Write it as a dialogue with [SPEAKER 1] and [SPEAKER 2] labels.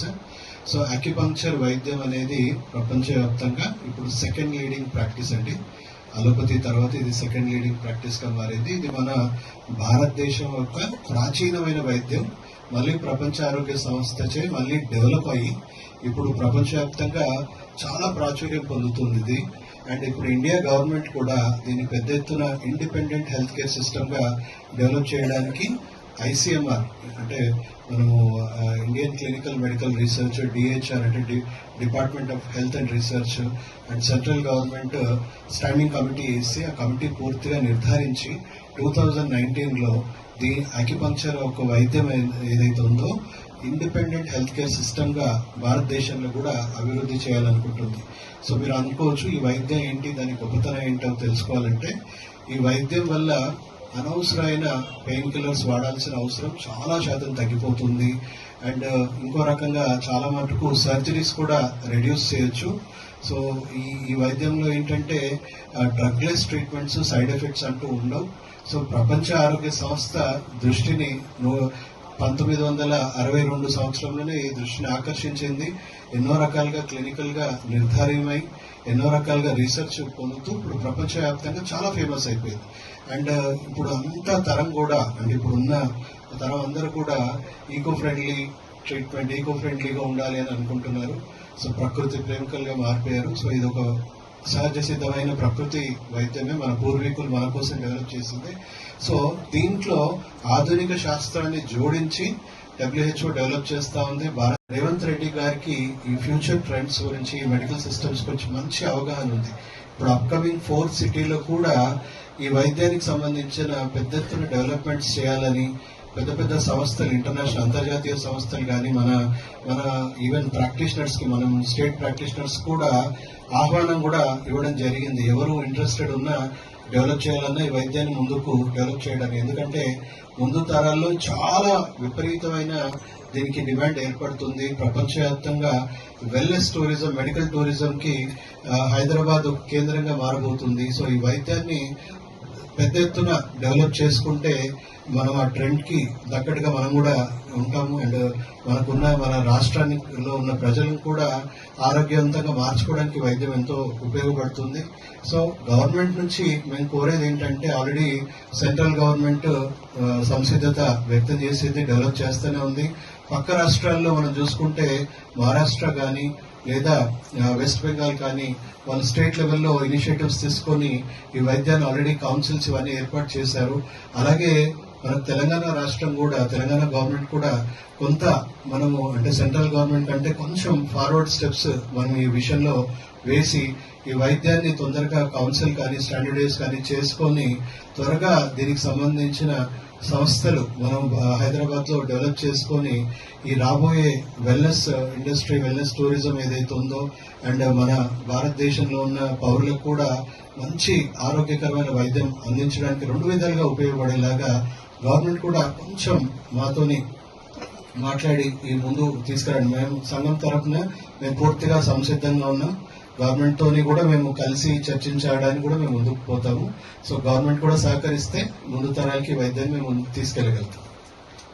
[SPEAKER 1] Science so acupuncture వైద్యం అనేది ప్రపంచవ్యాప్తంగా ఇప్పుడు సెకండ్ లీడింగ్ ప్రాక్టీస్ అండి. అలోపతి తర్వాత ఇది సెకండ్ లీడింగ్ ప్రాక్టీస్గా మారింది. ఇది మన భారతదేశం యొక్క ప్రాచీనమైన వైద్యం. మళ్ళీ ప్రపంచ ఆరోగ్య సంస్థచే మళ్ళీ డెవలప్ అయ్యి ఇప్పుడు ప్రపంచవ్యాప్తంగా చాలా ప్రాచుర్యం పొందుతుంది ఇది. అండ్ ఇప్పుడు ఇండియా గవర్నమెంట్ కూడా దీన్ని పెద్ద ఎత్తున ఇండిపెండెంట్ హెల్త్ కేర్ సిస్టమ్గా డెవలప్ చేయడానికి ఐసీఎంఆర్ అంటే మనము Indian clinical medical research DHR అంటే department of health and research and central government standing committee వేసి ఆ కమిటీ పూర్తిగా నిర్ధారించి టూ థౌజండ్ నైన్టీన్లో ది అక్యుపంక్చర్ ఒక వైద్యం ఏదైతే ఉందో ఇండిపెండెంట్ హెల్త్ కేర్ సిస్టమ్గా భారతదేశంలో కూడా అభివృద్ధి చేయాలనుకుంటుంది. సో మీరు అనుకోవచ్చు ఈ వైద్యం ఏంటి దాని గొప్పతనం ఏంటో తెలుసుకోవాలంటే ఈ వైద్యం వల్ల అనవసరమైన పెయిన్ కిల్లర్స్ వాడాల్సిన అవసరం చాలా శాతం తగ్గిపోతుంది. అండ్ ఇంకో రకంగా చాలా మటుకు సర్జరీస్ కూడా రెడ్యూస్ చేయొచ్చు. సో ఈ ఈ వైద్యంలో ఏంటంటే డ్రగ్లెస్ ట్రీట్మెంట్స్ సైడ్ ఎఫెక్ట్స్ అంటూ ఉండవు. సో ప్రపంచ ఆరోగ్య సంస్థ దృష్టిని పంతొమ్మిది వందల అరవై రెండు సంవత్సరంలోనే ఈ దృష్టిని ఆకర్షించింది. ఎన్నో రకాలుగా క్లినికల్గా నిర్ధారమై ఎన్నో రకాలుగా రీసెర్చ్ పొందుతూ ఇప్పుడు ప్రపంచవ్యాప్తంగా చాలా ఫేమస్ అయిపోయింది. అండ్ uh, ఇప్పుడు అంతా తరం కూడా అంటే ఇప్పుడు ఉన్న తరం అందరూ కూడా ఈకో ఫ్రెండ్లీ ట్రీట్మెంట్ ఈకో ఫ్రెండ్లీగా ఉండాలి అని అనుకుంటున్నారు. సో ప్రకృతి ప్రేమికలుగా మారిపోయారు. సో ఇది ఒక సహజ సిద్ధమైన ప్రకృతి వైద్యమే మన పూర్వీకులు మన కోసం డెవలప్ చేసింది. సో దీంట్లో ఆధునిక శాస్త్రాన్ని జోడించి డబ్ల్యూహెచ్ఓ డెవలప్ చేస్తా ఉంది. భారత్ రేవంత్ రెడ్డి గారికి ఈ ఫ్యూచర్ ట్రెండ్స్ గురించి మెడికల్ సిస్టమ్స్ గురించి మంచి అవగాహన ఉంది. ఇప్పుడు అప్కమింగ్ ఫోర్ సిటీలో కూడా ఈ వైద్యానికి సంబంధించిన పెద్ద ఎత్తున డెవలప్మెంట్స్ చేయాలని పెద్ద పెద్ద సంస్థలు ఇంటర్నేషనల్ అంతర్జాతీయ సంస్థలు కానీ మన మన ఈవెన్ ప్రాక్టీషనర్స్కి మనం స్టేట్ ప్రాక్టీషనర్స్ కూడా ఆహ్వానం కూడా ఇవ్వడం జరిగింది. ఎవరు ఇంట్రెస్టెడ్ ఉన్నా డెవలప్ చేయాలన్నా ఈ వైద్యాన్ని ముందుకు డెవలప్ చేయడానికి ఎందుకంటే ముందు తరాల్లో చాలా విపరీతమైన దీనికి డిమాండ్ ఏర్పడుతుంది. ప్రపంచవ్యాప్తంగా వెల్నెస్ టూరిజం మెడికల్ టూరిజం కి హైదరాబాద్ కేంద్రంగా మారబోతుంది. సో ఈ వైద్యాన్ని పెద్ద ఎత్తున డెవలప్ చేసుకుంటే మనం ఆ ట్రెండ్కి తగ్గట్టుగా మనం కూడా ఉంటాము. అండ్ మనకున్న మన రాష్ట్రానిలో ఉన్న ప్రజలను కూడా ఆరోగ్యవంతంగా మార్చుకోవడానికి వైద్యం ఎంతో ఉపయోగపడుతుంది. సో గవర్నమెంట్ నుంచి మేము కోరేది ఏంటంటే ఆల్రెడీ సెంట్రల్ గవర్నమెంట్ సంసిద్ధత వ్యక్తం చేసేది డెవలప్ చేస్తూనే ఉంది. పక్క రాష్ట్రాల్లో మనం చూసుకుంటే మహారాష్ట్ర కానీ లేదా వెస్ట్ బెంగాల్ కానీ వాళ్ళు స్టేట్ లెవెల్లో ఇనిషియేటివ్స్ తీసుకొని ఈ వైద్యాన్ని ఆల్రెడీ కౌన్సిల్స్ ఇవన్నీ ఏర్పాటు చేశారు. అలాగే మన తెలంగాణ రాష్ట్రం కూడా తెలంగాణ గవర్నమెంట్ కూడా కొంత మనము అంటే సెంట్రల్ గవర్నమెంట్ అంటే కొంచెం ఫార్వర్డ్ స్టెప్స్ మనం ఈ విషయంలో వేసి ఈ వైద్యాన్ని తొందరగా కౌన్సిల్ కానీ స్టాండర్డైజ్ కానీ చేసుకొని త్వరగా దీనికి సంబంధించిన సంస్థలు మనం హైదరాబాద్లో డెవలప్ చేసుకొని ఈ రాబోయే వెల్నెస్ ఇండస్ట్రీ వెల్నెస్ టూరిజం ఏదైతే ఉందో అండ్ మన భారతదేశంలో ఉన్న పౌరులకు కూడా మంచి ఆరోగ్యకరమైన వైద్యం అందించడానికి రెండు విధాలుగా ఉపయోగపడేలాగా గవర్నమెంట్ కూడా కొంచెం మాతోని మాట్లాడి ఈ ముందు తీసుకురండి. మేము సంఘం తరఫున మేము పూర్తిగా సంసిద్ధంగా ఉన్నాం. గవర్నమెంట్ తోని కూడా మేము కలిసి చర్చించడానికి కూడా మేము ముందుకు పోతాము. సో గవర్నమెంట్ కూడా సహకరిస్తే ముందు తరాలకి వైద్యాన్ని మేము ముందుకు తీసుకెళ్ళగలుగుతాం.